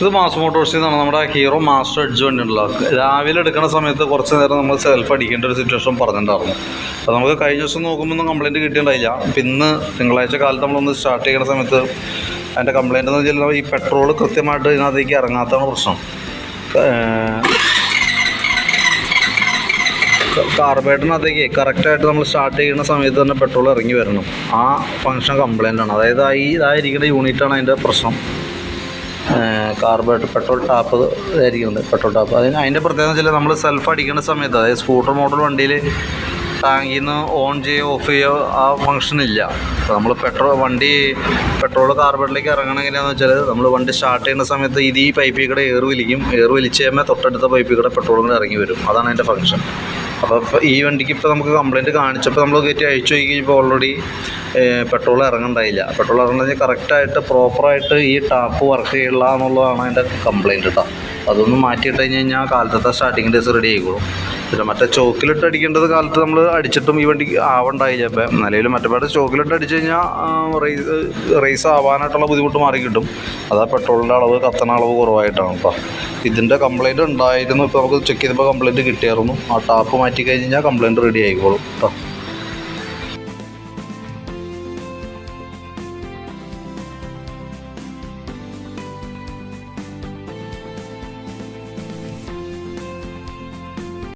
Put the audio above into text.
ഇത് മാസ് മോട്ടോഴ്സിൽ നിന്നാണ് നമ്മുടെ ഹീറോ മാസ്റ്റർ എഡ്ജ് വണ്ടി രാവിലെ എടുക്കുന്ന സമയത്ത് കുറച്ച് നേരം നമ്മൾ സെൽഫ് അടിക്കേണ്ട ഒരു സിറ്റുവേഷൻ പറഞ്ഞിട്ടുണ്ടായിരുന്നു. അപ്പോൾ നമുക്ക് കഴിഞ്ഞ ദിവസം നോക്കുമ്പോൾ ഒന്നും കംപ്ലയിന്റ് കിട്ടിയിട്ടുണ്ടായില്ല. അപ്പം ഇന്ന് തിങ്കളാഴ്ച കാലത്ത് നമ്മളൊന്ന് സ്റ്റാർട്ട് ചെയ്യുന്ന സമയത്ത് അതിന്റെ കംപ്ലയിന്റ് എന്ന് വെച്ചാൽ ഈ പെട്രോൾ കൃത്യമായിട്ട് ഇതിനകത്തേക്ക് ഇറങ്ങാത്തതാണ് പ്രശ്നം. കാർബേറ്ററിനകത്തേക്ക് കറക്റ്റായിട്ട് നമ്മൾ സ്റ്റാർട്ട് ചെയ്യുന്ന സമയത്ത് തന്നെ പെട്രോൾ ഇറങ്ങി വരണം. ആ ഫങ്ഷൻ കംപ്ലയിന്റ് ആണ്. അതായത് ഈ ഇതായിരിക്കുന്ന യൂണിറ്റാണ് അതിന്റെ പ്രശ്നം. കാർബേറ്റർ പെട്രോൾ ടാപ്പ് ആയിരിക്കും പെട്രോൾ ടാപ്പ് അതിന് അതിന്റെ പ്രത്യേകത വെച്ചാൽ നമ്മൾ സെൽഫ് അടിക്കുന്ന സമയത്ത് അതായത് സ്കൂട്ടർ മോഡൽ വണ്ടിയിൽ ടാങ്കിൽ നിന്ന് ഓൺ ചെയ്യുകയോ ഓഫ് ചെയ്യുകയോ ആ ഫങ്ഷൻ ഇല്ല. അപ്പോൾ നമ്മൾ പെട്രോൾ വണ്ടി പെട്രോൾ കാർബണിലേക്ക് ഇറങ്ങണമെങ്കിൽ എന്ന് വെച്ചാൽ നമ്മൾ വണ്ടി സ്റ്റാർട്ട് ചെയ്യുന്ന സമയത്ത് ഇത് ഈ പൈപ്പിൽ കൂടെ എയർ വലിക്കും. എയർ വലിച്ച് കഴിയുമ്പോൾ തൊട്ടടുത്ത പൈപ്പിൽ കൂടെ പെട്രോൾ കൂടെ ഇറങ്ങി വരും. അതാണ് അതിന്റെ ഫങ്ഷൻ അപ്പോൾ ഈ വണ്ടിക്ക് ഇപ്പോൾ നമുക്ക് കംപ്ലയിന്റ് കാണിച്ചപ്പോൾ നമ്മൾ കയറ്റി അയച്ചു നോക്കി ഇപ്പോൾ ഓൾറെഡി പെട്രോൾ ഇറങ്ങണ്ടായില്ല. പെട്രോൾ ഇറങ്ങണമെങ്കിൽ കറക്റ്റായിട്ട് പ്രോപ്പറായിട്ട് ഈ ടാപ്പ് വർക്ക് ചെയ്യില്ല എന്നുള്ളതാണ് അതിന്റെ കംപ്ലയിന്റ് കേട്ടോ അതൊന്ന് മാറ്റിയിട്ട് കഴിഞ്ഞ് കഴിഞ്ഞാൽ കാലത്തത്തെ സ്റ്റാർട്ടിങ് ഡേയ്സ് റെഡി ആയിക്കോളും. പിന്നെ മറ്റേ ചോക്കിലിട്ട് അടിക്കേണ്ടത് കാലത്ത് നമ്മൾ അടിച്ചിട്ടും ഈ വണ്ടി ആവണ്ടായില്ല. ഇപ്പം നിലവിൽ മറ്റേ ചോക്കിലിട്ട് അടിച്ച് കഴിഞ്ഞാൽ റേസ് റേസ് ആവാനായിട്ടുള്ള ബുദ്ധിമുട്ട് മാറി കിട്ടും. അതാ പെട്രോളിന്റെ അളവ് കത്തണ അളവ് കുറവായിട്ടാണ് കേട്ടോ ഇതിന്റെ കംപ്ലയിന്റ് ഉണ്ടായിരുന്നു. ഇപ്പോൾ നമുക്ക് ചെക്ക് ചെയ്തപ്പോൾ കംപ്ലയിന്റ് കിട്ടിയായിരുന്നു. ആ ടാപ്പ് മാറ്റി കഴിഞ്ഞ് കഴിഞ്ഞാൽ കംപ്ലയിന്റ് റെഡി ആയിക്കോളും കേട്ടോ